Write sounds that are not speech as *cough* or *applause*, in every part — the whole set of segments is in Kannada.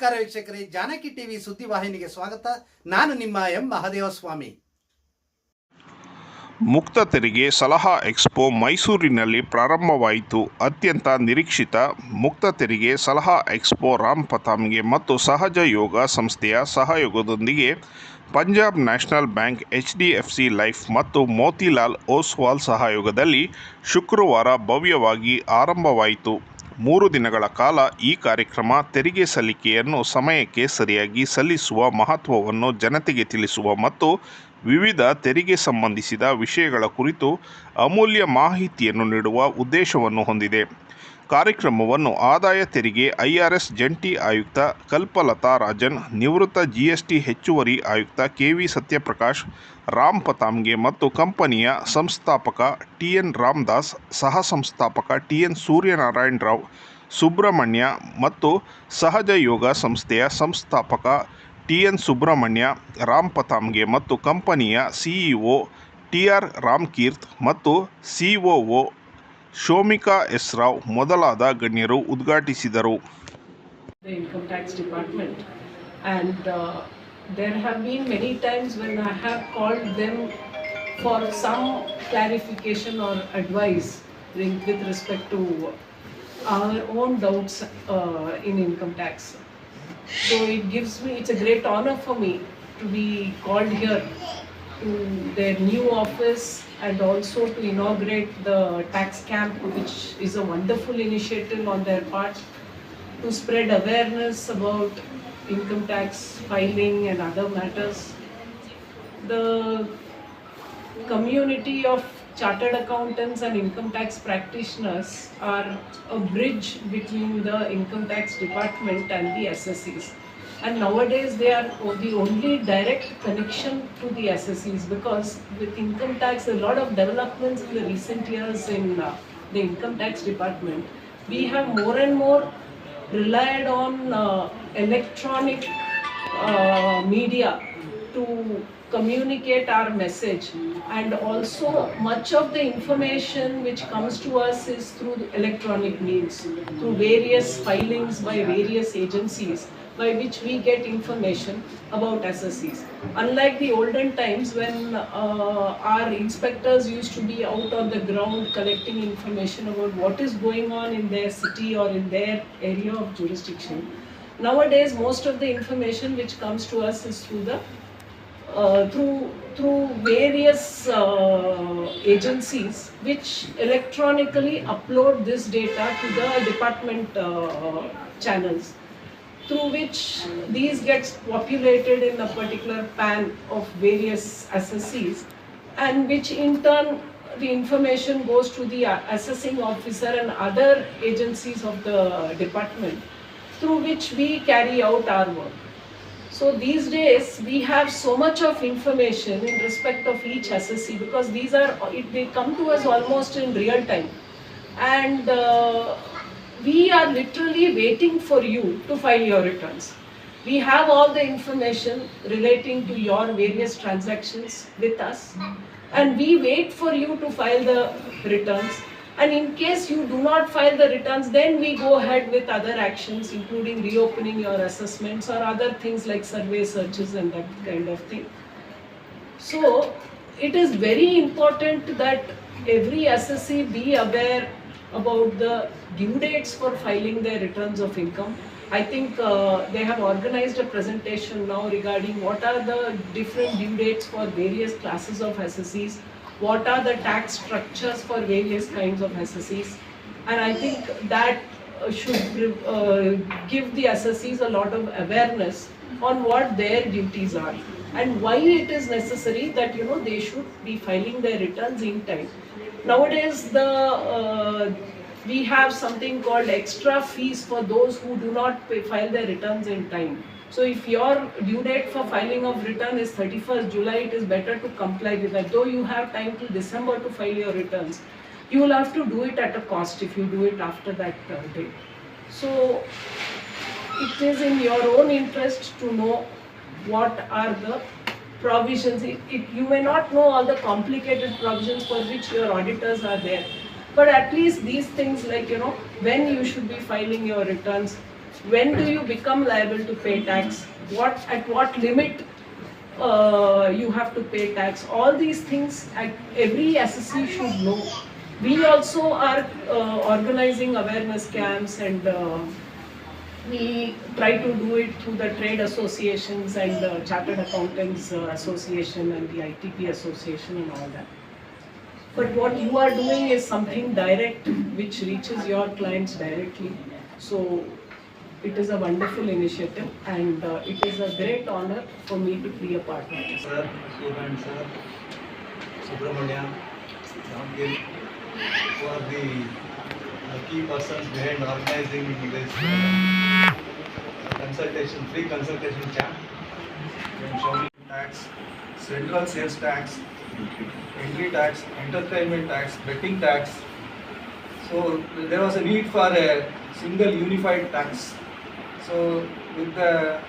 ನಮಸ್ಕಾರ ವೀಕ್ಷಕರೇ, ಜಾನಕಿ ಟಿವಿ ಸುದ್ದಿವಾಹಿನಿಗೆ ಸ್ವಾಗತ. ನಾನು ನಿಮ್ಮ ಎಂ ಮಹದೇವಸ್ವಾಮಿ. ಮುಕ್ತ ತೆರಿಗೆ ಸಲಹಾ ಎಕ್ಸ್ಪೋ ಮೈಸೂರಿನಲ್ಲಿ ಪ್ರಾರಂಭವಾಯಿತು. ಅತ್ಯಂತ ನಿರೀಕ್ಷಿತ ಮುಕ್ತ ತೆರಿಗೆ ಸಲಹಾ ಎಕ್ಸ್ಪೋ ರಾಮ್ ಪಥಾಮ್ಗೆ ಮತ್ತು ಸಹಜ ಯೋಗ ಸಂಸ್ಥೆಯ ಸಹಯೋಗದೊಂದಿಗೆ Punjab national bank, H D F C life ಮತ್ತು ಮೋತಿಲಾಲ್ ಓಸ್ವಾಲ್ ಸಹಯೋಗದಲ್ಲಿ ಶುಕ್ರವಾರ ಭವ್ಯವಾಗಿ ಆರಂಭವಾಯಿತು. ಮೂರು ದಿನಗಳ ಕಾಲ ಈ ಕಾರ್ಯಕ್ರಮ ತೆರಿಗೆ ಸಲ್ಲಿಕೆಯನ್ನು ಸಮಯಕ್ಕೆ ಸರಿಯಾಗಿ ಸಲ್ಲಿಸುವ ಮಹತ್ವವನ್ನು ಜನತೆಗೆ ತಿಳಿಸುವ ಮತ್ತು ವಿವಿಧ ತೆರಿಗೆ ಸಂಬಂಧಿಸಿದ ವಿಷಯಗಳ ಕುರಿತು ಅಮೂಲ್ಯ ಮಾಹಿತಿಯನ್ನು ನೀಡುವ ಉದ್ದೇಶವನ್ನು ಹೊಂದಿದೆ. ಕಾರ್ಯಕ್ರಮವನ್ನು ಆದಾಯ ತೆರಿಗೆ ಐಆರ್ಎಸ್ ಜಂಟಿ ಆಯುಕ್ತ ಕಲ್ಪಲತಾ ರಾಜನ್, ನಿವೃತ್ತ ಜಿಎಸ್ಟಿ ಹೆಚ್ಚುವರಿ ಆಯುಕ್ತ ಕೆವಿ ಸತ್ಯಪ್ರಕಾಶ್, ರಾಮ್ ಪತಾಮ್ಗೆ ಮತ್ತು ಕಂಪನಿಯ ಸಂಸ್ಥಾಪಕ ಟಿಎನ್ ರಾಮದಾಸ್, ಸಹ ಸಂಸ್ಥಾಪಕ ಟಿಎನ್ ಸೂರ್ಯನಾರಾಯಣ ರಾವ್, ಸುಬ್ರಹ್ಮಣ್ಯ ಮತ್ತು ಸಹಜ ಯೋಗ ಸಂಸ್ಥೆಯ ಸಂಸ್ಥಾಪಕ ಟಿಎನ್ ಸುಬ್ರಹ್ಮಣ್ಯ, ರಾಮ್ ಪತಾಮ್ಗೆ ಮತ್ತು ಕಂಪನಿಯ ಸಿಇಒ ಟಿಆರ್ ರಾಮ್ಕೀರ್ತ್ ಮತ್ತು ಸಿಒಒ ಶೋಮಿಕಾ ಎಸ್ ರಾವ್ ಮೊದಲಾದ ಗಣ್ಯರು ಉದ್ಘಾಟಿಸಿದರು the income tax department and uh, there have been many times when I have called them for some clarification or advice in- with respect to our own doubts uh, in income tax. So it gives me, it's a great honor for me their new office and also to inaugurate the tax camp, which is a wonderful initiative on their part to spread awareness about income tax filing and other matters. The community of chartered accountants and income tax practitioners are a bridge between the income tax department and the SSEs. And nowadays they are the only direct connection to the SSEs because with income tax, a lot of developments in the recent years in uh, the income tax department, we have more and more relied on uh, electronic uh, media to communicate our message. And also much of the information which comes to us is through electronic means through various filings by various agencies by which we get information about SSCs. Unlike the olden times when uh, our inspectors used to be out on the ground collecting information about what is going on in their city or in their area of jurisdiction, nowadays most of the information which comes to us is through the uh, through through various uh, agencies which electronically upload this data to the department uh, channels through which these gets populated in a particular pan of various SSCs and which in turn the information goes to the assessing officer and other agencies of the department through which we carry out our work. So these days, we have so much of information in respect of each SSC because these are, it, they come to us almost in real time. And uh, we are literally waiting for you to file your returns. We have all the information relating to your various transactions with us. And we wait for you to file the returns. And in case you do not file the returns, then we go ahead with other actions, including reopening your assessments or other things like survey searches and that kind of thing. So it is very important that every SSC be aware about the due dates for filing their returns of income. I think uh, they have organized a presentation now regarding what are the different due dates for various classes of SSCs, what are the tax structures for various kinds of SSCs. And I think that uh, should uh, give the SSCs a lot of awareness on what their duties are and why it is necessary that you know they should be filing their returns in time. Nowadays, the uh, we have something called extra fees for those who do not pay, file their returns in time. So if your due date for filing of return is 31st July, it is better to comply with that. Though you have time till December to file your returns, you will have to do it at a cost if you do it after that uh, date. So it is in your own interest to know what are the provisions. It, it, you may not know all the complicated provisions for which your auditors are there, but at least these things like you know when you should be filing your returns, when do you become liable to pay tax? What at what limit uh, you have to pay tax? All these things every SSC should know. We also are uh, organizing awareness camps and uh, we try to do it through the trade associations and the Chartered Accountants uh, Association and the ITP Association and all that. But what you are doing is something direct which reaches your clients directly. So it is a wonderful initiative and uh, it is a great honor for me to be a part of it. sir, Suban sir, Subramania, Ramgil, who are the uh, key persons behind organizing this uh, consultation, free consultation. And showing tax, central sales tax, entry tax, entertainment tax, betting tax. So there was a need for a single unified tax. So with the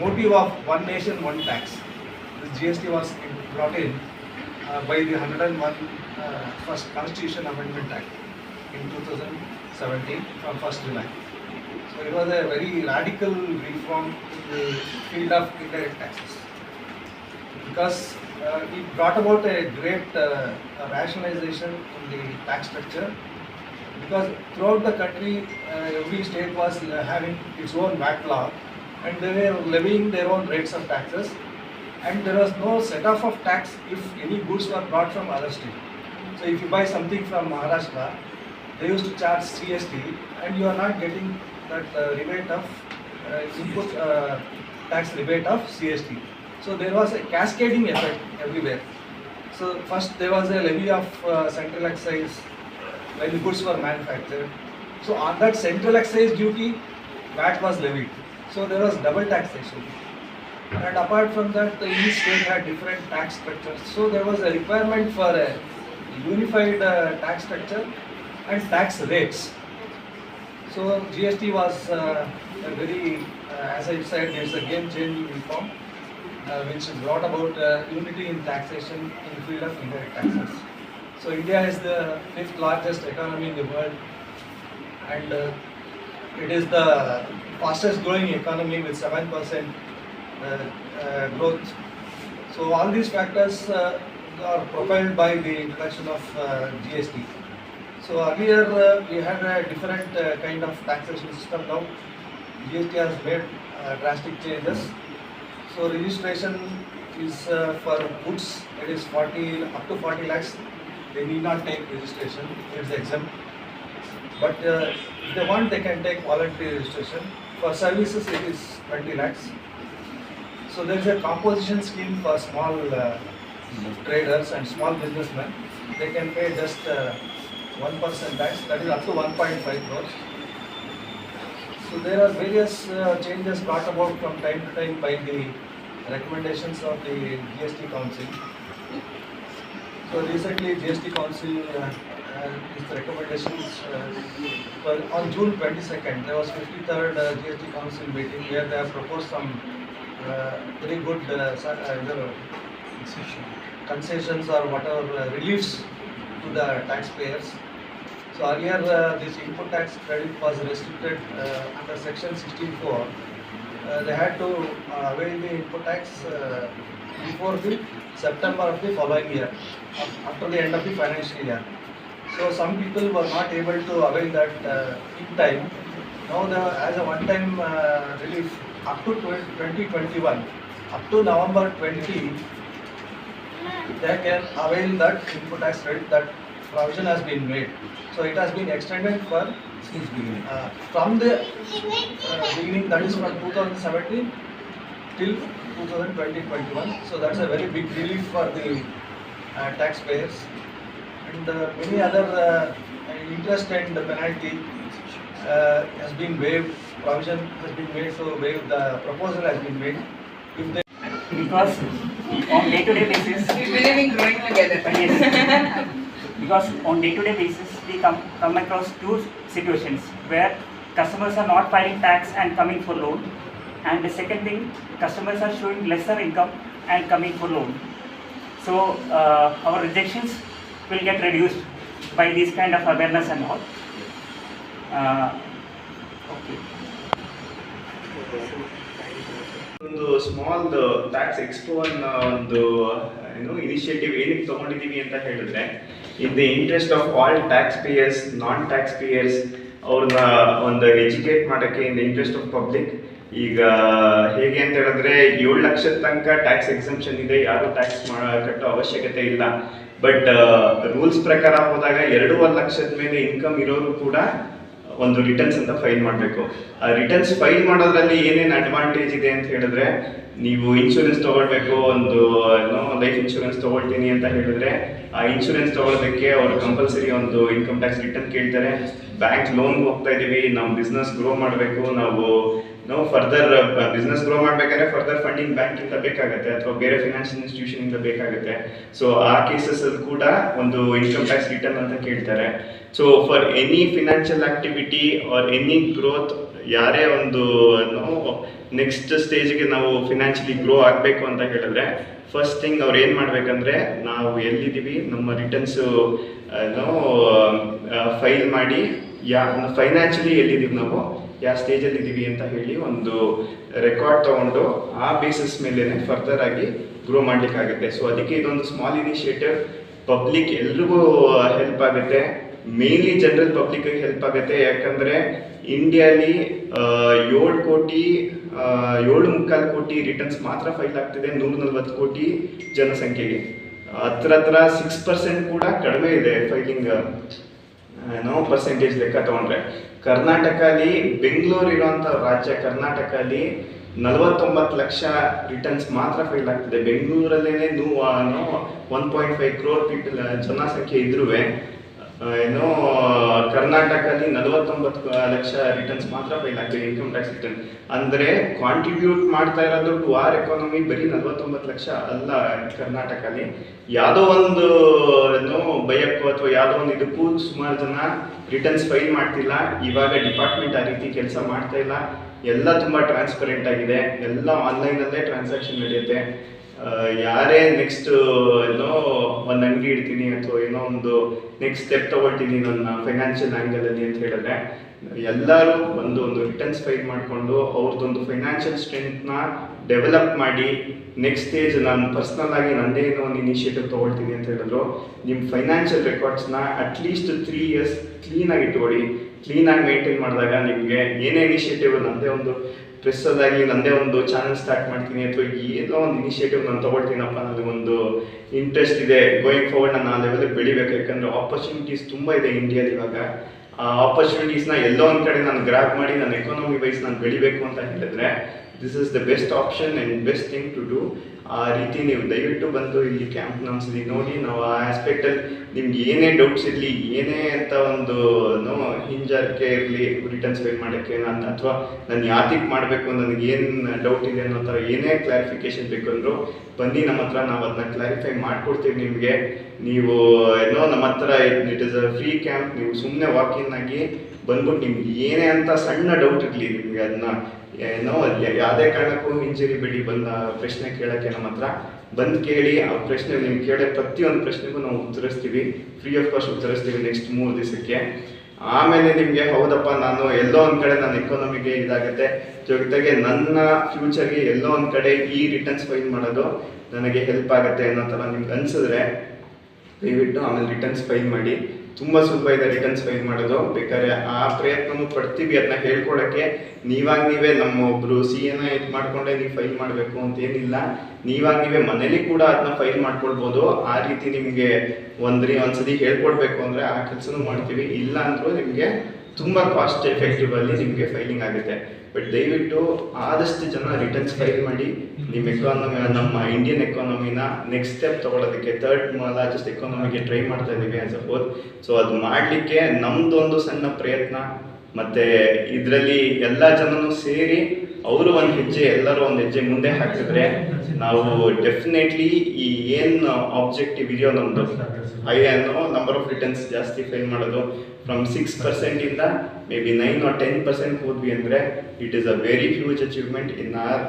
motive of one nation, one tax, the GST was brought in uh, by the 101 uh, first Constitution Amendment Act in 2017 from 1st July. So it was a very radical reform in the field of indirect taxes. Because uh, it brought about a great uh, rationalization in the tax structure. Because throughout the country uh, every state was having its own VAT law and they were levying their own rates of taxes. And there was no set off of tax if any goods were brought from other state. So if you buy something from Maharashtra, they used to charge CST and you are not getting that uh, rebate of uh, input uh, tax rebate of CST. So there was a cascading effect everywhere. So first there was a levy of uh, central excise when the goods were manufactured. So on that central excise duty, VAT was levied. So there was double taxation. And apart from that, the each state had different tax structures. So there was a requirement for a unified uh, tax structure and tax rates. So GST was uh, a very, uh, as I said, it's a game-changing reform uh, which is brought about uh, unity in taxation in the field of indirect taxes. So India is the fifth largest economy in the world, and uh, it is the fastest growing economy with seven percent uh, uh, growth. So all these factors uh, are propelled by the introduction of uh, GST. So earlier uh, we had a different uh, kind of taxation system. Now GST has made uh, drastic changes. So registration is uh, for goods. It is 40 up to 40 lakhs. They need not take registration. It is exempt. But uh, if they want, they can take voluntary registration. For services, it is 20 lakhs. So there is a composition scheme for small uh, traders and small businessmen. They can pay just uh, 1% tax, that is up to 1.5 crores. So there are various uh, changes brought about from time to time by the recommendations of the GST Council. So recently GST Council uh, uh, its recommendations uh, on June 22nd there was 53rd uh, GST Council meeting where they have proposed some very good concessions or whatever reliefs to the taxpayers. So earlier uh, this input tax credit was restricted uh, under section 16.4. Uh, they had to uh, avail the input tax uh, before the September of the following year, after the end of the financial year. So some people were not able to avail that uh, in time. Now the, as a one-time relief up to 2021, up to November 20, they can avail that input tax credit that provision has been made. So it has been extended for since beginning. Uh, from the uh, beginning, that is from 2017 till 2020-21. So that's a very big relief for the uh, taxpayers. And uh, many other uh, interest and penalty uh, has been waived. Provision has been made to waive. The proposal has been made. If they because on day-to-day basis, We believe in growing together. yes, *laughs* because on day-to-day basis, we come, come across two situations where customers are not filing tax and coming for loan. And the second thing, customers are showing lesser income and coming for loan. So uh, our rejections will get reduced by this kind of awareness and all. Uh, okay. ಒಂದು ಸ್ಮಾಲ್ ಟ್ಯಾಕ್ಸ್ ಎಕ್ಸ್ಪೋ ಅನ್ನೋ ಒಂದು, ಏನು ಇನಿಷಿಯೇಟಿವ್ ಏನಕ್ಕೆ ತಗೊಂಡಿದ್ದೀವಿ ಅಂತ ಹೇಳಿದ್ರೆ in the interest of all taxpayers non taxpayers ಅವ್ರನ್ನ ಒಂದು ಎಜುಕೇಟ್ ಮಾಡೋಕ್ಕೆ in the interest of public ಈಗ ಹೇಗೆ ಅಂತ ಹೇಳಿದ್ರೆ, ಏಳು ಲಕ್ಷದ ತನಕ ಟ್ಯಾಕ್ಸ್ ಎಕ್ಸಂಪ್ಷನ್ ಇದೆ, ಯಾರು ಟ್ಯಾಕ್ಸ್ ಕಟ್ಟೋ ಅವಶ್ಯಕತೆ ಇಲ್ಲ. ಬಟ್ ರೂಲ್ಸ್ ಪ್ರಕಾರ ಹೋದಾಗ ಎರಡೂವರೆ ಲಕ್ಷದ ಮೇಲೆ ಇನ್ಕಮ್ ಇರೋರು ಕೂಡ ಒಂದು ರಿಟರ್ನ್ಸ್ ಅಂತ ಫೈಲ್ ಮಾಡಬೇಕು. ಆ ರಿಟರ್ನ್ಸ್ ಫೈಲ್ ಮಾಡೋದ್ರಲ್ಲಿ ಏನೇನು ಅಡ್ವಾಂಟೇಜ್ ಇದೆ ಅಂತ ಹೇಳಿದ್ರೆ, ನೀವು ಇನ್ಶೂರೆನ್ಸ್ ತೊಗೊಳ್ಬೇಕು, ಒಂದು, ಏನೋ ಲೈಫ್ ಇನ್ಶೂರೆನ್ಸ್ ತೊಗೊಳ್ತೀನಿ ಅಂತ ಹೇಳಿದ್ರೆ, ಆ ಇನ್ಶೂರೆನ್ಸ್ ತೊಗೊಳೋದಕ್ಕೆ ಅವ್ರು ಕಂಪಲ್ಸರಿ ಒಂದು ಇನ್ಕಮ್ ಟ್ಯಾಕ್ಸ್ ರಿಟರ್ನ್ ಕೇಳ್ತಾರೆ. ಬ್ಯಾಂಕ್ ಲೋನ್ಗೆ ಹೋಗ್ತಾ ಇದೀವಿ, ನಾವು ಬಿಸ್ನೆಸ್ ಗ್ರೋ ಮಾಡಬೇಕು, ನಾವು ನಾವು ಫರ್ದರ್ ಬಿಸ್ನೆಸ್ ಗ್ರೋ ಮಾಡಬೇಕಾದ್ರೆ ಫರ್ದರ್ ಫಂಡಿಂಗ್ ಬ್ಯಾಂಕಿಂದ ಬೇಕಾಗುತ್ತೆ, ಅಥವಾ ಬೇರೆ ಫಿನಾನ್ಷಿಯಲ್ ಇನ್ಸ್ಟಿಟ್ಯೂಷನ್ ಇಂದ ಬೇಕಾಗುತ್ತೆ. ಸೊ ಆ ಕೇಸಸ್ ಅಲ್ಲಿ ಕೂಡ ಒಂದು ಇನ್ಕಮ್ ಟ್ಯಾಕ್ಸ್ ರಿಟರ್ನ್ ಅಂತ ಕೇಳ್ತಾರೆ. So for any financial activity or any growth ಯಾರೇ ಒಂದು ನೆಕ್ಸ್ಟ್ ಸ್ಟೇಜ್ಗೆ ನಾವು ಫಿನಾನ್ಷಿಯಲಿ ಗ್ರೋ ಆಗಬೇಕು ಅಂತ ಹೇಳಿದ್ರೆ ಫಸ್ಟ್ ಥಿಂಗ್ ಅವ್ರು ಏನು ಮಾಡಬೇಕಂದ್ರೆ, ನಾವು ಎಲ್ಲಿದ್ದೀವಿ, ನಮ್ಮ ರಿಟರ್ನ್ಸು ಫೈಲ್ ಮಾಡಿ, ಯಾ ಫೈನಾನ್ಷಿಯಲಿ ಎಲ್ಲಿದ್ದೀವಿ ನಾವು, ಯಾವ ಸ್ಟೇಜಲ್ಲಿ ಇದ್ದೀವಿ ಅಂತ ಹೇಳಿ ಒಂದು ರೆಕಾರ್ಡ್ ತೊಗೊಂಡು, ಆ ಬೇಸಿಸ್ ಮೇಲೇ ಫರ್ದರ್ ಆಗಿ ಗ್ರೋ ಮಾಡಲಿಕ್ಕಾಗುತ್ತೆ. ಸೊ ಅದಕ್ಕೆ ಇದೊಂದು ಸ್ಮಾಲ್ ಇನಿಷಿಯೇಟಿವ್ ಪಬ್ಲಿಕ್ ಎಲ್ರಿಗೂ ಹೆಲ್ಪ್ ಆಗುತ್ತೆ. ಮೇನ್ಲಿ ಜನರಲ್ ಪಬ್ಲಿಕ್ಗೆ ಹೆಲ್ಪ್ ಆಗುತ್ತೆ. ಯಾಕಂದ್ರೆ ಇಂಡಿಯಾಲಿ ಏಳು ಕೋಟಿ ಏಳು ಮುಕ್ಕಾಲು ಕೋಟಿ ರಿಟರ್ನ್ಸ್ ಮಾತ್ರ ಫೈಲ್ ಆಗ್ತಿದೆ. ನೂರ ನಲ್ವತ್ತು ಕೋಟಿ ಜನಸಂಖ್ಯೆಗೆ. ಹತ್ರ ಹತ್ರ ಸಿಕ್ಸ್ ಪರ್ಸೆಂಟ್ ಕೂಡ ಕಡಿಮೆ ಇದೆ ಫೈಲಿಂಗ್ ನೋ ಪರ್ಸೆಂಟೇಜ್ ಲೆಕ್ಕ ತಗೊಂಡ್ರೆ. ಕರ್ನಾಟಕದಲ್ಲಿ ಬೆಂಗಳೂರು ಇರುವಂತ ರಾಜ್ಯ ಕರ್ನಾಟಕದಲ್ಲಿ ನಲವತ್ತೊಂಬತ್ತು ಲಕ್ಷ ರಿಟರ್ನ್ಸ್ ಮಾತ್ರ ಫೈಲ್ ಆಗ್ತಿದೆ. ಬೆಂಗಳೂರಲ್ಲೇನೆ ನೂ one point five crore people ಜನಸಂಖ್ಯೆ ಇದ್ರೂ ಏನೋ ಕರ್ನಾಟಕದಲ್ಲಿ ನಲವತ್ತೊಂಬತ್ತು ಲಕ್ಷ ರಿಟರ್ನ್ಸ್ ಮಾತ್ರ ಫೈಲ್ ಆಗ್ತಿದೆ ಇನ್ಕಮ್ ಟ್ಯಾಕ್ಸ್ ರಿಟರ್ನ್ ಅಂದ್ರೆ ಕಾಂಟ್ರಿಬ್ಯೂಟ್ ಮಾಡ್ತಾ ಇರೋದು ಟು ಆರ್ ಎಕಾನಮಿ ಬರೀ ನಲವತ್ತೊಂಬತ್ತು ಲಕ್ಷ ಅಲ್ಲ ಕರ್ನಾಟಕದಲ್ಲಿ. ಯಾವುದೋ ಒಂದು ಏನೋ ಭಯಕ್ಕೂ ಅಥವಾ ಯಾವುದೋ ಒಂದು ಇದಕ್ಕೂ ಸುಮಾರು ಜನ ರಿಟರ್ನ್ಸ್ ಫೈಲ್ ಮಾಡ್ತಿಲ್ಲ. ಇವಾಗ ಡಿಪಾರ್ಟ್ಮೆಂಟ್ ಆ ರೀತಿ ಕೆಲಸ ಮಾಡ್ತಾ ಇಲ್ಲ. ಎಲ್ಲ ತುಂಬಾ ಟ್ರಾನ್ಸ್ಪರೆಂಟ್ ಆಗಿದೆ. ಎಲ್ಲ ಆನ್ಲೈನಲ್ಲೇ ಟ್ರಾನ್ಸಾಕ್ಷನ್ ನಡೆಯುತ್ತೆ. ಯಾರೇ ನೆಕ್ಸ್ಟ್ ಏನೋ ಒಂದು ಅಂಗಡಿ ಇಡ್ತೀನಿ ಅಥವಾ ಏನೋ ಒಂದು ನೆಕ್ಸ್ಟ್ ಸ್ಟೆಪ್ ತಗೊಳ್ತೀನಿ ನನ್ನ ಫೈನಾನ್ಷಿಯಲ್ ಆ್ಯಂಗಲಲ್ಲಿ ಅಂತ ಹೇಳಿದ್ರೆ, ಎಲ್ಲರೂ ಒಂದು ಒಂದು ರಿಟರ್ನ್ಸ್ ಫೈಲ್ ಮಾಡಿಕೊಂಡು ಅವ್ರದ್ದೊಂದು ಫೈನಾನ್ಷಿಯಲ್ ಸ್ಟ್ರೆಂತ್ನ ಡೆವಲಪ್ ಮಾಡಿ ನೆಕ್ಸ್ಟ್ ಸ್ಟೇಜ್ ನಾನು ಪರ್ಸ್ನಲ್ ಆಗಿ ನಂದೇ ಏನೋ ಒಂದು ಇನಿಷಿಯೇಟಿವ್ ತೊಗೊಳ್ತೀನಿ ಅಂತ ಹೇಳಿದ್ರು ನಿಮ್ಮ ಫೈನಾನ್ಷಿಯಲ್ ರೆಕಾರ್ಡ್ಸ್ನ ಅಟ್ಲೀಸ್ಟ್ ತ್ರೀ ಇಯರ್ಸ್ ಕ್ಲೀನಾಗಿ ಇಟ್ಕೊಳ್ಳಿ ಕ್ಲೀನಾಗಿ ಮೇಂಟೈನ್ ಮಾಡಿದಾಗ ನಿಮಗೆ ಏನೇ ಇನಿಷಿಯೇಟಿವ್ ನಂದೇ ಒಂದು ಪ್ರೆಸ್ಸಲ್ಲಾಗಲಿ ನನ್ನದೇ ಒಂದು ಚಾನಲ್ ಸ್ಟಾರ್ಟ್ ಮಾಡ್ತೀನಿ ಅಥವಾ ಏನೋ ಒಂದು ಇನಿಷಿಯೇಟಿವ್ ನಾನು ತೊಗೊಳ್ತೀನಪ್ಪ ಒಂದು ಇಂಟ್ರೆಸ್ಟ್ ಇದೆ. ಗೋಯಿಂಗ್ ಫಾರ್ವರ್ಡ್ ನಾನು ಆ ಲೆವೆಲ್ ಬೆಳಿಬೇಕು. ಯಾಕಂದರೆ ಆಪರ್ಚುನಿಟೀಸ್ ತುಂಬ ಇದೆ ಇಂಡಿಯಾದ ಇವಾಗ. ಆ ಆಪರ್ಚುನಿಟೀಸ್ನ ಎಲ್ಲೋ ಒಂದು ಕಡೆ ನಾನು ಗ್ರಾಪ್ ಮಾಡಿ ನನ್ನ ಎಕಾನಮಿ ವೈಸ್ ನಾನು ಬೆಳಿಬೇಕು ಅಂತ ಹೇಳಿದ್ರೆ this is the best option and best thing to do ಆ ರೀತಿ ನೀವು ದಯವಿಟ್ಟು ಬಂದು ಇಲ್ಲಿ ಕ್ಯಾಂಪ್ ಒಂದ್ಸಲಿ ನೋಡಿ. ನಾವು ಆ ಆಸ್ಪೆಕ್ಟಲ್ಲಿ ನಿಮ್ಗೆ ಏನೇ ಡೌಟ್ಸ್ ಇರಲಿ, ಏನೇ ಅಂತ ಒಂದು ನೋ ಹಿಂಜಾರಿಕೆ ಇರಲಿ ರಿಟರ್ನ್ಸ್ ಫೈಲ್ ಮಾಡೋಕ್ಕೆ ನಾನು ಅಥವಾ ನಾನು ಯಾತಿಗೆ ಮಾಡಬೇಕು, ನನಗೆ ಏನು ಡೌಟ್ ಇದೆ ಅನ್ನೋ ಥರ ಏನೇ ಕ್ಲಾರಿಫಿಕೇಶನ್ ಬೇಕು ಅಂದರೂ ಬನ್ನಿ ನಮ್ಮ ಹತ್ರ, ನಾವು ಅದನ್ನ ಕ್ಲಾರಿಫೈ ಮಾಡಿಕೊಡ್ತೀವಿ ನಿಮಗೆ. ನೀವು, ಏನೋ ನಮ್ಮ ಹತ್ರ it is a free camp ನೀವು ಸುಮ್ಮನೆ ವಾಕಿಂಗ್ ಆಗಿ ಬಂದ್ಬಿಟ್ಟು ನಿಮ್ಗೆ ಏನೇ ಅಂತ ಸಣ್ಣ ಡೌಟ್ ಇರಲಿ ನಿಮಗೆ ಅದನ್ನ ಏನೋ ಯಾವುದೇ ಕಾರಣಕ್ಕೂ ಹಿಂಜರಿ ಬಿಡಿ, ಬಂದ ಪ್ರಶ್ನೆ ಕೇಳೋಕ್ಕೆ ನಮ್ಮ ಹತ್ರ. ಬಂದು ಕೇಳಿ, ಆ ಪ್ರಶ್ನೆ ನಿಮ್ಗೆ ಕೇಳೋ ಪ್ರತಿಯೊಂದು ಪ್ರಶ್ನೆಗೂ ನಾವು ಉತ್ತರಿಸ್ತೀವಿ. ಫ್ರೀ ಆಫ್ ಕಾಸ್ಟ್ ಉತ್ತರಿಸ್ತೀವಿ ನೆಕ್ಸ್ಟ್ ಮೂರು ದಿವಸಕ್ಕೆ. ಆಮೇಲೆ ನಿಮಗೆ, ಹೌದಪ್ಪ, ನಾನು ಎಲ್ಲೋ ಒಂದು ಕಡೆ ನನ್ನ ಎಕಾನಮಿಗೆ ಇದಾಗುತ್ತೆ. ಜೊತೆಗೆ ನನ್ನ ಫ್ಯೂಚರ್ಗೆ ಎಲ್ಲೋ ಒಂದು ಕಡೆ ಈ ರಿಟರ್ನ್ಸ್ ಫೈಲ್ ಮಾಡೋದು ನನಗೆ ಹೆಲ್ಪ್ ಆಗುತ್ತೆ ಅನ್ನೋ ಥರ ನಿಮ್ಗೆ ಅನ್ಸಿದ್ರೆ ದಯವಿಟ್ಟು ಆಮೇಲೆ ರಿಟರ್ನ್ಸ್ ಫೈಲ್ ಮಾಡಿ. ತುಂಬ ಸುಲಭ ಇದೆ ರಿಟರ್ನ್ಸ್ ಫೈಲ್ ಮಾಡೋದು. ಬೇಕಾದ್ರೆ ಆ ಪ್ರಯತ್ನನೂ ಪಡ್ತೀವಿ ಅದನ್ನ ಹೇಳ್ಕೊಳಕ್ಕೆ ನೀವಾಗ ನೀವೇ ನಮ್ಮ ಒಬ್ರು ಸಿ ಎನ ಇದು ಮಾಡ್ಕೊಂಡೆ ನೀವು ಫೈಲ್ ಮಾಡಬೇಕು ಅಂತ ಏನಿಲ್ಲ ನೀವಾಗ ನೀವೇ ಮನೇಲಿ ಕೂಡ ಅದನ್ನ ಫೈಲ್ ಮಾಡ್ಕೊಳ್ಬೋದು. ಆ ರೀತಿ ನಿಮಗೆ ಒಂದ್ರಿ ಒಂದ್ಸತಿ ಹೇಳ್ಕೊಡ್ಬೇಕು ಅಂದ್ರೆ ಆ ಕೆಲಸನೂ ಮಾಡ್ತೀವಿ. ಇಲ್ಲ ಅಂದ್ರೂ ನಿಮಗೆ ತುಂಬ ಕಾಸ್ಟ್ ಎಫೆಕ್ಟಿವ್ ಅಲ್ಲಿ ನಿಮಗೆ ಫೈಲಿಂಗ್ ಆಗುತ್ತೆ. ಬಟ್ ದಯವಿಟ್ಟು ಆದಷ್ಟು ಜನ ರಿಟರ್ನ್ಸ್ ಫೈಲ್ ಮಾಡಿ ನಿಮ್ಮ ಎಕಾನಮಿ ನಮ್ಮ ಇಂಡಿಯನ್ ಎಕಾನಮಿನ ನೆಕ್ಸ್ಟ್ ಸ್ಟೆಪ್ ತಗೊಳ್ಳೋದಕ್ಕೆ ಥರ್ಡ್ ಲಾರ್ಜೆಸ್ಟ್ ಎಕಾನಮಿಗೆ ಟ್ರೈ ಮಾಡ್ತಾ ಇದ್ದೀವಿ ಅಂತ ಸಪೋಸ್ ಸೊ ಅದು ಮಾಡಲಿಕ್ಕೆ ನಮ್ದೊಂದು ಸಣ್ಣ ಪ್ರಯತ್ನ, ಮತ್ತು ಇದರಲ್ಲಿ ಎಲ್ಲ ಜನನೂ ಸೇರಿ ಅವರು ಒಂದು ಹೆಜ್ಜೆ ಎಲ್ಲರೂ ಒಂದು ಹೆಜ್ಜೆ ಮುಂದೆ ಹಾಕಿದ್ರೆ ನಾವು ಡೆಫಿನೆಟ್ಲಿ ಈ ಏನು ಆಬ್ಜೆಕ್ಟಿವ್ ಇದೆಯೋ ನಮ್ಮದು ಐ ಅನ್ನೋ ನಂಬರ್ ಆಫ್ ರಿಟರ್ನ್ಸ್ ಜಾಸ್ತಿ ಫೈಲ್ ಮಾಡೋದು. From six ಪರ್ಸೆಂಟಿಂದ maybe nine or ten percent ಹೋದ್ವಿ ಅಂದರೆ it is a very huge achievement in our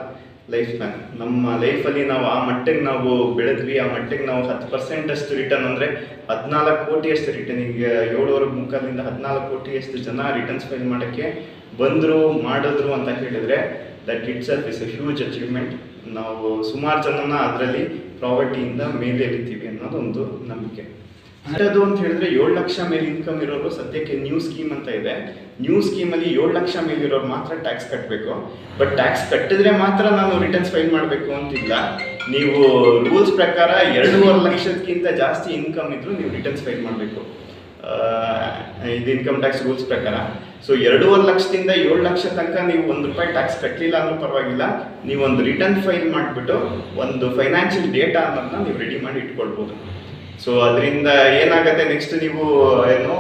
ಲೈಫ್ನ ನಮ್ಮ ಲೈಫಲ್ಲಿ ನಾವು ಆ ಮಟ್ಟಿಗೆ ನಾವು ಬೆಳೆದ್ವಿ ಆ ಮಟ್ಟಿಗೆ ನಾವು ಹತ್ತು ಪರ್ಸೆಂಟ್ ಅಷ್ಟು ರಿಟರ್ನ್ ಅಂದರೆ ಹದಿನಾಲ್ಕು ಕೋಟಿ ಅಷ್ಟು ರಿಟರ್ನ್ ಈಗ ಏಳುವರೆ ಮುಕ್ಕಾಲಿಂದ ಹದಿನಾಲ್ಕು ಕೋಟಿ ಅಷ್ಟು ಜನ ರಿಟರ್ನ್ಸ್ ಫೈಲ್ ಮಾಡೋಕ್ಕೆ ಬಂದರು ಮಾಡಿದ್ರು ಅಂತ ಹೇಳಿದ್ರೆ that itself is a huge achievement ನಾವು ಸುಮಾರು ಜನನ ಅದರಲ್ಲಿ ಪ್ರಾವರ್ಟಿಯಿಂದ ಮೇಲೆ ಅನ್ನೋದು ಅನ್ನೋದೊಂದು ನಂಬಿಕೆ. ಅದು ಅಂತ ಹೇಳಿದ್ರೆ ಏಳು ಲಕ್ಷ ಮೇಲೆ ಇನ್ಕಮ್ ಇರೋರು ಸದ್ಯಕ್ಕೆ ನ್ಯೂ ಸ್ಕೀಮ್ ಅಂತ ಇದೆ. ನ್ಯೂ ಸ್ಕೀಮಲ್ಲಿ ಏಳು ಲಕ್ಷ ಮೇಲೆ ಇರೋರು ಮಾತ್ರ ಟ್ಯಾಕ್ಸ್ ಕಟ್ಟಬೇಕು ಬಟ್ ಟ್ಯಾಕ್ಸ್ ಕಟ್ಟಿದ್ರೆ ಮಾತ್ರ ನಾನು ರಿಟರ್ನ್ಸ್ ಫೈಲ್ ಮಾಡಬೇಕು ಅಂತಿಲ್ಲ. ನೀವು ರೂಲ್ಸ್ ಪ್ರಕಾರ ಎರಡೂವರೆ ಲಕ್ಷಕ್ಕಿಂತ ಜಾಸ್ತಿ ಇನ್ಕಮ್ ಇದ್ರೂ ನೀವು ರಿಟರ್ನ್ಸ್ ಫೈಲ್ ಮಾಡಬೇಕು. ಇದು ಇನ್ಕಮ್ ಟ್ಯಾಕ್ಸ್ ರೂಲ್ಸ್ ಪ್ರಕಾರ. ಸೊ ಎರಡೂವರೆ ಲಕ್ಷದಿಂದ ಏಳು ಲಕ್ಷ ತನಕ ನೀವು ಒಂದು ರೂಪಾಯಿ ಟ್ಯಾಕ್ಸ್ ಕಟ್ಟಲಿಲ್ಲ ಅಂದ್ರೂ ಪರವಾಗಿಲ್ಲ. ನೀವು ಒಂದು ರಿಟರ್ನ್ ಫೈಲ್ ಮಾಡಿಬಿಟ್ಟು ಒಂದು ಫೈನಾನ್ಷಿಯಲ್ ಡೇಟಾ ಅನ್ನೋದನ್ನ ನೀವು ರೆಡಿ ಮಾಡಿ ಇಟ್ಕೊಳ್ಬೋದು. ಸೊ ಅದರಿಂದ ಏನಾಗುತ್ತೆ ನೆಕ್ಸ್ಟ್ ನೀವು ಏನು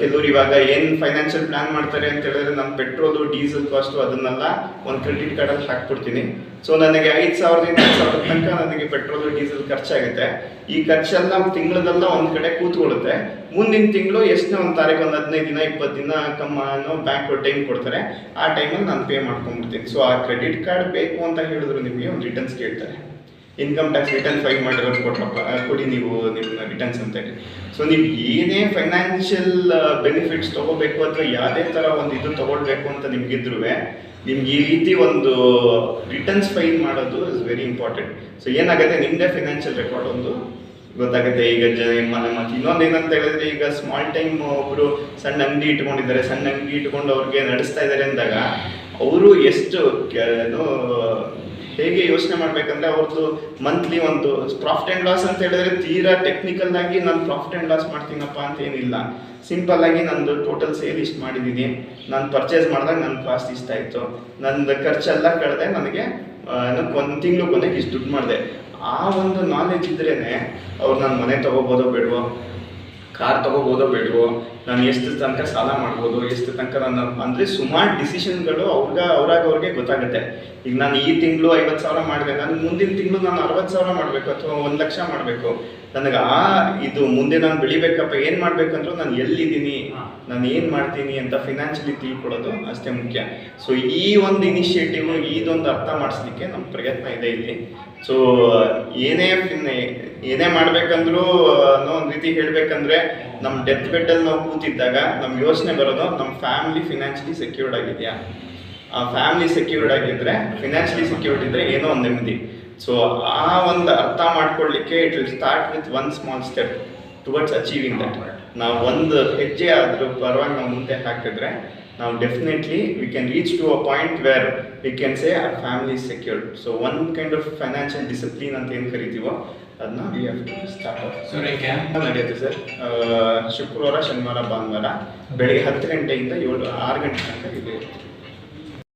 ಕೆಲವ್ರು ಇವಾಗ ಏನು ಫೈನಾನ್ಷಿಯಲ್ ಪ್ಲಾನ್ ಮಾಡ್ತಾರೆ ಅಂತ ಹೇಳಿದ್ರೆ ನಾನು ಪೆಟ್ರೋಲು ಡೀಸೆಲ್ ಕಾಸ್ಟು ಅದನ್ನೆಲ್ಲ ಒಂದು ಕ್ರೆಡಿಟ್ ಕಾರ್ಡಲ್ಲಿ ಹಾಕ್ಬಿಡ್ತೀನಿ. ಸೊ ನನಗೆ ಐದು ಸಾವಿರದಿಂದ ಹತ್ತು ಸಾವಿರದ ತನಕ ನನಗೆ ಪೆಟ್ರೋಲು ಡೀಸೆಲ್ ಖರ್ಚಾಗುತ್ತೆ. ಈ ಖರ್ಚೆಲ್ಲ ತಿಂಗಳದೆಲ್ಲ ಒಂದು ಕಡೆ ಕೂತ್ಕೊಳ್ಳುತ್ತೆ. ಮುಂದಿನ ತಿಂಗಳು ಎಷ್ಟನೇ ಒಂದು ತಾರೀಕು, ಒಂದು ಹದಿನೈದು ದಿನ, ಇಪ್ಪತ್ತು ದಿನ ಕಮ್ಮನೋ ಬ್ಯಾಂಕ್ ಟೈಮ್ ಕೊಡ್ತಾರೆ. ಆ ಟೈಮಲ್ಲಿ ನಾನು ಪೇ ಮಾಡ್ಕೊಂಡ್ಬಿಡ್ತೀನಿ. ಸೊ ಆ ಕ್ರೆಡಿಟ್ ಕಾರ್ಡ್ ಬೇಕು ಅಂತ ಹೇಳಿದ್ರು ನಿಮಗೆ ಒಂದು ರಿಟರ್ನ್ಸ್ ಕೇಳ್ತಾರೆ. ಇನ್ಕಮ್ ಟ್ಯಾಕ್ಸ್ ರಿಟರ್ನ್ ಫೈಲ್ ಮಾಡಿರೋದು ಕೊಟ್ಟಪ್ಪ ಕೊಡಿ ನೀವು ನಿಮ್ಮ ರಿಟರ್ನ್ಸ್ ಅಂತ ಹೇಳಿ. ಸೊ ನೀವು ಏನೇ ಫೈನಾನ್ಷಿಯಲ್ ಬೆನಿಫಿಟ್ಸ್ ತಗೋಬೇಕು ಅಥವಾ ಯಾವುದೇ ಥರ ಒಂದು ಇದು ತೊಗೊಳ್ಬೇಕು ಅಂತ ನಿಮ್ಗಿದ್ರು ನಿಮ್ಗೆ ಈ ರೀತಿ ಒಂದು ರಿಟರ್ನ್ಸ್ ಫೈಲ್ ಮಾಡೋದು ಇಸ್ ವೆರಿ ಇಂಪಾರ್ಟೆಂಟ್ ಸೊ ಏನಾಗುತ್ತೆ ನಿಮ್ಮದೇ ಫೈನಾನ್ಷಿಯಲ್ ರೆಕಾರ್ಡ್ ಒಂದು ಗೊತ್ತಾಗುತ್ತೆ. ಈಗ ಜ ಮತ್ತೆ ಇನ್ನೊಂದು ಏನಂತ ಹೇಳಿದ್ರೆ, ಈಗ ಸ್ಮಾಲ್ ಟೈಮ್ ಒಬ್ಬರು ಸಣ್ಣ ಅಂಗಡಿ ಇಟ್ಕೊಂಡಿದ್ದಾರೆ, ಸಣ್ಣ ಅಂಗಡಿ ಇಟ್ಕೊಂಡು ಅವ್ರಿಗೆ ನಡೆಸ್ತಾ ಇದ್ದಾರೆ ಅಂದಾಗ, ಅವರು ಎಷ್ಟು ಹೇಗೆ ಯೋಚನೆ ಮಾಡ್ಬೇಕಂದ್ರೆ ಅವ್ರದ್ದು ಮಂತ್ಲಿ ಒಂದು ಪ್ರಾಫಿಟ್ ಆ್ಯಂಡ್ ಲಾಸ್ ಅಂತ ಹೇಳಿದ್ರೆ ತೀರಾ ಟೆಕ್ನಿಕಲ್ ಆಗಿ ನಾನು ಪ್ರಾಫಿಟ್ ಆ್ಯಂಡ್ ಲಾಸ್ ಮಾಡ್ತೀನಪ್ಪ ಅಂತ ಏನಿಲ್ಲ. ಸಿಂಪಲ್ ಆಗಿ ನಂದು ಟೋಟಲ್ ಸೇಲ್ ಇಷ್ಟು ಮಾಡಿದ್ದೀನಿ ನಾನು ಪರ್ಚೇಸ್ ಮಾಡಿದಾಗ ನನ್ನ ಕಾಸ್ಟ್ ಇಷ್ಟ ಆಯಿತು. ನಂದು ಖರ್ಚೆಲ್ಲ ಕಳೆದೆ ನನಗೆ ಒಂದು ತಿಂಗಳು ಕೊನೆಗೆ ಇಷ್ಟು ದುಡ್ಡು ಮಾಡಿದೆ. ಆ ಒಂದು ನಾಲೆಜ್ ಇದ್ರೇ ಅವ್ರು ನಾನು ಮನೆ ತೊಗೋಬೋದೋ ಬೇಡವೋ? ಕಾರ್ ತಗೋಬೋದೋ ಬೇಡವೋ ನಾನು ಎಷ್ಟು ತನಕ ಸಾಲ ಮಾಡ್ಬೋದು ಎಷ್ಟು ತನಕ ನಾನು ಅಂದರೆ ಸುಮಾರು ಡಿಸಿಷನ್ಗಳು ಅವ್ರಿಗೆ ಅವ್ರಾಗ ಅವ್ರಿಗೆ ಗೊತ್ತಾಗುತ್ತೆ. ಈಗ ನಾನು ಈ ತಿಂಗಳು ಐವತ್ತು ಸಾವಿರ ಮಾಡಿದೆ. ನಾನು ಮುಂದಿನ ತಿಂಗಳು ನಾನು ಅರವತ್ತು ಸಾವಿರ ಮಾಡಬೇಕು ಅಥವಾ ಒಂದು ಲಕ್ಷ ಮಾಡಬೇಕು. ನನಗೆ ಆ ಇದು ಮುಂದೆ ನಾನು ಬೆಳಿಬೇಕಪ್ಪ ಏನು ಮಾಡ್ಬೇಕಂದ್ರೂ ನಾನು ಎಲ್ಲಿದ್ದೀನಿ ನಾನು ಏನು ಮಾಡ್ತೀನಿ ಅಂತ ಫಿನಾನ್ಷಿಯಲಿ ತಿಳ್ಕೊಳ್ಳೋದು ಅಷ್ಟೇ ಮುಖ್ಯ. ಸೊ ಈ ಒಂದು ಇನಿಷಿಯೇಟಿವ್ ಇದೊಂದು ಅರ್ಥ ಮಾಡಿಸ್ಲಿಕ್ಕೆ ನಮ್ಮ ಪ್ರಯತ್ನ ಇದೆ ಇಲ್ಲಿ. ಸೊ ಏನೇ ಏನೇ ಮಾಡ್ಬೇಕಂದ್ರೂ ಅನ್ನೋ ಒಂದು ರೀತಿ ಹೇಳ್ಬೇಕಂದ್ರೆ ನಮ್ಮ ಡೆತ್ ಬೆಡ್ಡಲ್ಲಿ ನಾವು ಕೂತಿದ್ದಾಗ ನಮ್ಮ ಯೋಚನೆ ಬರೋದು ನಮ್ಮ ಫ್ಯಾಮಿಲಿ ಫಿನಾನ್ಷಿಯಲಿ ಸೆಕ್ಯೂರ್ಡ್ ಆಗಿದೆಯಾ? ಆ ಫ್ಯಾಮಿಲಿ ಸೆಕ್ಯೂರ್ಡ್ ಆಗಿದ್ರೆ ಫಿನಾನ್ಷಿಯಲಿ ಸೆಕ್ಯೂರ್ಡ್ ಇದ್ರೆ ಏನೋ ಒಂದು ನೆಮ್ಮದಿ. ಸೊ ಆ ಒಂದು ಅರ್ಥ ಮಾಡ್ಕೊಳ್ಳಿಕ್ಕೆ it will start with one small step towards achieving that ನಾವು ಒಂದು ಹೆಜ್ಜೆ ಆದರೂ ಪರವಾಗಿ ನಾವು ಮುಂದೆ ಹಾಕಿದ್ರೆ ನಾವು definitely we can reach to a point where we can say our family secured so one kind of financial discipline ಅಂತ ಏನು ಕರಿತೀವೋ ಅದನ್ನ ವಿ ಹ್ಯಾವ್ ಟು ಸ್ಟಾರ್ಟ್ ನಡೆಯುತ್ತೆ ಸರ್? ಶುಕ್ರವಾರ ಶನಿವಾರ ಭಾನುವಾರ ಬೆಳಿಗ್ಗೆ ಹತ್ತು ಗಂಟೆಯಿಂದ ಏಳು ಆರು ಗಂಟೆ ತನಕ ಇದೆ.